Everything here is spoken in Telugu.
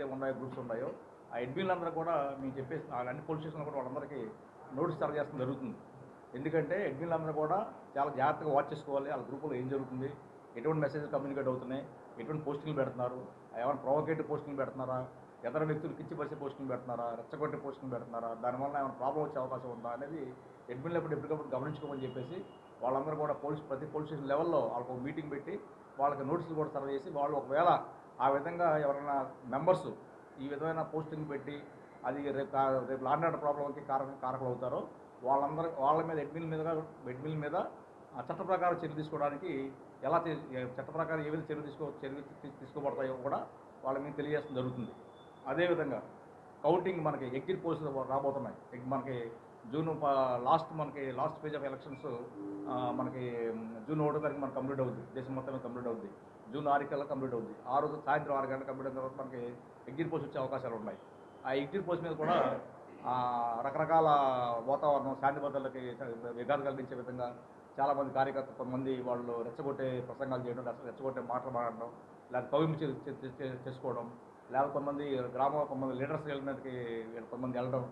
ఏవైతే ఉన్నాయో గ్రూప్స్ ఉన్నాయో ఆ ఎడ్మిన్లందరూ కూడా మేము చెప్పేసి అన్ని పోలీస్ స్టేషన్లో కూడా వాళ్ళందరికీ నోటీస్ సర్వ్ చేస్తాం జరుగుతుంది. ఎందుకంటే అడ్మిన్లందరూ కూడా చాలా జాగ్రత్తగా వాచ్ చేసుకోవాలి. వాళ్ళ గ్రూపులో ఏం జరుగుతుంది? ఎటువంటి మెసేజ్ కమ్యూనికేట్ అవుతున్నాయి? ఎటువంటి పోస్టింగ్లు పెడుతున్నారు? ఏమైనా ప్రొవోకేటివ్ పోస్టింగ్ పెడుతున్నారా? ఇతర వ్యక్తులు కిచ్చిపరిచే పోస్టింగ్ పెడుతున్నారా? రెచ్చగొట్టే పోస్టింగ్ పెడుతున్నారా? దానివల్ల ఏమైనా ప్రాబ్లం వచ్చే అవకాశం ఉందా అనేది అడ్మిన్లు ఎప్పుడు ఎప్పటికప్పుడు గమనించుకోమని చెప్పేసి వాళ్ళందరూ కూడా పోలీస్ ప్రతి పోలీస్ స్టేషన్ లెవెల్లో వాళ్ళకు ఒక మీటింగ్ పెట్టి వాళ్ళకి నోటీసులు కూడా సర్వ్ చేసి వాళ్ళు ఒకవేళ ఆ విధంగా ఎవరైనా మెంబర్స్ ఈ విధమైన పోస్టింగ్ పెట్టి అది రేపు రేపు లాండ్ ప్రాబ్లంకి కారక కారకులు అవుతారో వాళ్ళందరూ వాళ్ళ మీద హెడ్మిల్ మీద హెడ్మిల్ మీద చట్ట ప్రకారం చర్య తీసుకోవడానికి ఎలా చట్ట ప్రకారం ఏ విధంగా చర్య తీసుకో చర్య తీసుకోబడతాయో కూడా వాళ్ళ మీద తెలియజేయడం జరుగుతుంది. అదేవిధంగా కౌంటింగ్ మనకి ఎగ్జిట్ పోల్స్ రాబోతున్నాయి. మనకి జూన్ ప- లాస్ట్ మనకి లాస్ట్ పేజ్ ఆఫ్ ఎలక్షన్స్ మనకి జూన్ ఒకటో తారీఖు మనకి కంప్లీట్ అవుద్ది. దేశం మొత్తం కంప్లీట్ అవుద్ది. జూన్ ఆరు కల్లా కంప్లీట్ అవుద్ది. ఆ రోజు సాయంత్రం ఆరు గంటల కంప్లీట్ అయిన తర్వాత మనకి ఎగ్జిట్ పోస్ట్ వచ్చే అవకాశాలు ఉన్నాయి. ఆ ఎగ్జిట్ పోస్ట్ మీద కూడా రకరకాల వాతావరణం శాంతి భద్రతలకి విఘాతం కలిగించే విధంగా చాలామంది కార్యకర్తలు కొంతమంది వాళ్ళు రెచ్చగొట్టే ప్రసంగాలు చేయడం రెచ్చగొట్టే మాటలు మాట్లాడడం లేదా కవింపు చేసుకోవడం లేకపోతే కొంతమంది గ్రామ కొంతమంది లీడర్స్ వెళ్ళడానికి కొంతమంది వెళ్ళడం